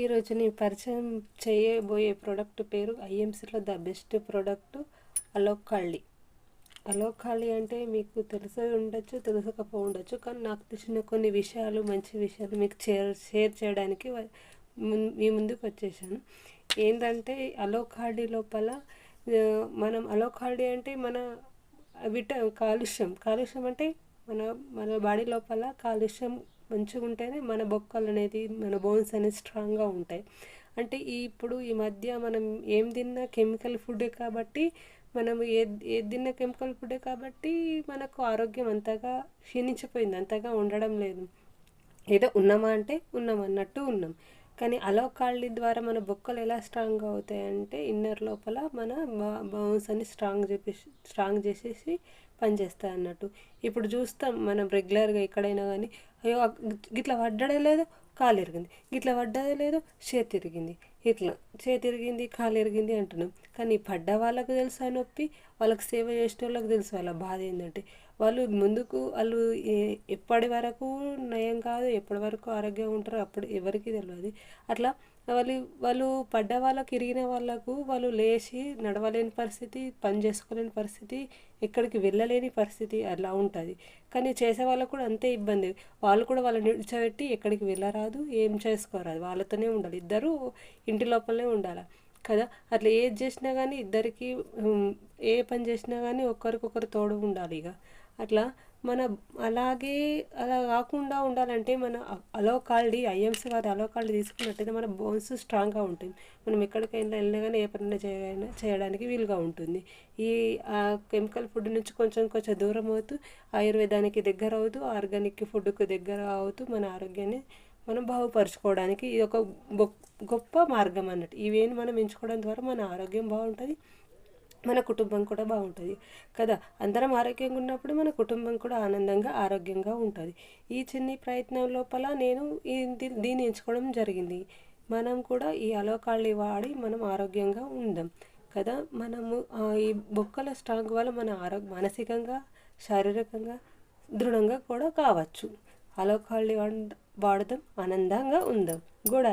ఈరోజు నేను పరిచయం చేయబోయే ప్రోడక్ట్ పేరు ఐఎంసీలో ద బెస్ట్ ప్రోడక్ట్ అలోకాళ్ళి అలోకాళి అంటే మీకు తెలిసి ఉండొచ్చు తెలుసకపో ఉండొచ్చు కానీ నాకు తెలిసిన కొన్ని విషయాలు మంచి విషయాలు మీకు షేర్ షేర్ చేయడానికి మీ ముందుకు వచ్చేసాను. ఏంటంటే అలోకాళి లోపల మనం అలోకాళి అంటే మన విట కాలుష్యం. కాలుష్యం అంటే మన మన బాడీ లోపల కాలుష్యం మంచిగా ఉంటేనే మన బొక్కలు అనేది మన బోన్స్ అనేది స్ట్రాంగ్గా ఉంటాయి. అంటే ఈ ఇప్పుడు ఈ మధ్య మనం ఏం తిన్నా కెమికల్ ఫుడ్ కాబట్టి మనం ఏది ఏది తిన్న కెమికల్ ఫుడ్ కాబట్టి మనకు ఆరోగ్యం అంతగా క్షీణించిపోయింది అంతగా ఉండడం లేదు. ఏదో ఉన్నామా అంటే ఉన్నాం అన్నట్టు ఉన్నాం. కానీ అలోకాళ్ళి ద్వారా మన బొక్కలు ఎలా స్ట్రాంగ్ అవుతాయి అంటే ఇన్నర్ లోపల మన బౌన్స్ అని స్ట్రాంగ్ చెప్పేసి స్ట్రాంగ్ చేసేసి పనిచేస్తాయి అన్నట్టు. ఇప్పుడు చూస్తాం మనం రెగ్యులర్గా ఎక్కడైనా కానీ అయ్యో గిట్లా గిట్ల పడ్డడే లేదు కాలు ఎరిగింది గిట్ల పడ్డదే లేదు చేతి ఎరిగింది ఇట్లా చేతి ఎరిగింది కాలు ఎరిగింది అంటున్నాం. కానీ పడ్డ వాళ్ళకు తెలుసు ఆ నొప్పి? వాళ్ళకి సేవ చేసే వాళ్ళకి తెలుసు వాళ్ళ బాధ ఏంటంటే వాళ్ళు ముందుకు వాళ్ళు ఎప్పటి వరకు నయం కాదు ఎప్పటి వరకు ఆరోగ్యంగా ఉంటారో అప్పుడు ఎవరికి తెలియదు అట్లా వాళ్ళు వాళ్ళు పడ్డ వాళ్ళకి ఇరిగిన వాళ్ళకు వాళ్ళు లేచి నడవలేని పరిస్థితి పని చేసుకోలేని పరిస్థితి ఎక్కడికి వెళ్ళలేని పరిస్థితి అలా ఉంటుంది. కానీ చేసే వాళ్ళకు కూడా అంతే ఇబ్బంది. వాళ్ళు కూడా వాళ్ళని నిడిచబెట్టి ఎక్కడికి వెళ్ళరాదు ఏం చేసుకోరాదు. వాళ్ళతోనే ఉండాలి. ఇద్దరు ఇంటి లోపలనే ఉండాలి? కదా? అట్లా ఏది చేసినా కానీ ఇద్దరికి ఏ పని చేసినా కానీ ఒకరికొకరు తోడు ఉండాలి ఇక. అట్లా మన అలాగే అలా కాకుండా ఉండాలంటే మన అలోకాల్డి ఐఎంసీ వారి అలోకాల్డి తీసుకున్నట్టయితే మన బోన్స్ స్ట్రాంగ్గా ఉంటుంది. మనం ఎక్కడికైనా వెళ్ళినా కానీ ఏ పనైనా చేయైనా చేయడానికి వీలుగా ఉంటుంది. ఈ కెమికల్ ఫుడ్ నుంచి కొంచెం కొంచెం దూరం అవుతూ ఆయుర్వేదానికి దగ్గర అవుతూ ఆర్గానిక్ ఫుడ్కు దగ్గర అవుతూ మన ఆరోగ్యాన్ని మనం బాగుపరచుకోవడానికి ఇది ఒక గొప్ప గొప్ప మార్గం అన్నట్టు. ఇవేని మనం ఎంచుకోవడం ద్వారా మన ఆరోగ్యం బాగుంటుంది మన కుటుంబం కూడా బాగుంటుంది కదా. అందరం ఆరోగ్యంగా ఉన్నప్పుడు మన కుటుంబం కూడా ఆనందంగా ఆరోగ్యంగా ఉంటుంది. ఈ చిన్ని ప్రయత్నం లోపల నేను దీన్ని ఎంచుకోవడం జరిగింది. మనం కూడా ఈ అలోకాళ్ళు వాడి మనం ఆరోగ్యంగా ఉందాం కదా. మనము ఈ బొక్కల స్ట్రాంగ్ వల్ల మన ఆరోగ్య మానసికంగా శారీరకంగా దృఢంగా కూడా కావచ్చు. అలోకాళ్ళు వాడి వాడదాం ఆనందంగా ఉందాం. గోడా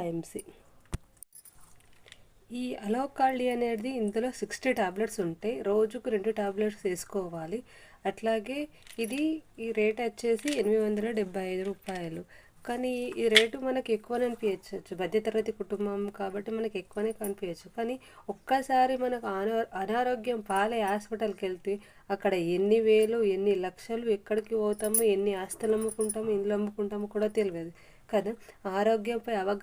ఈ అలోకాళ్ళి అనేది ఇందులో సిక్స్టీ టాబ్లెట్స్ ఉంటాయి. రోజుకు రెండు టాబ్లెట్స్ వేసుకోవాలి. అట్లాగే ఇది ఈ రేట్ వచ్చేసి ఎనిమిది వందల డెబ్బై ఐదు రూపాయలు. కానీ ఈ రేటు మనకి ఎక్కువనే అనిపించవచ్చు మధ్యతరగతి కుటుంబం కాబట్టి మనకి ఎక్కువనే కనిపించచ్చు. కానీ ఒక్కసారి మనకు అనా అనారోగ్యం పాలే హాస్పిటల్కి వెళ్తే అక్కడ ఎన్ని వేలు ఎన్ని లక్షలు ఎక్కడికి పోతాము ఎన్ని ఆస్తులు అమ్ముకుంటాము ఇండ్లు అమ్ముకుంటాము కూడా తెలియదు కదా. ఆరోగ్యంపై అవగాహన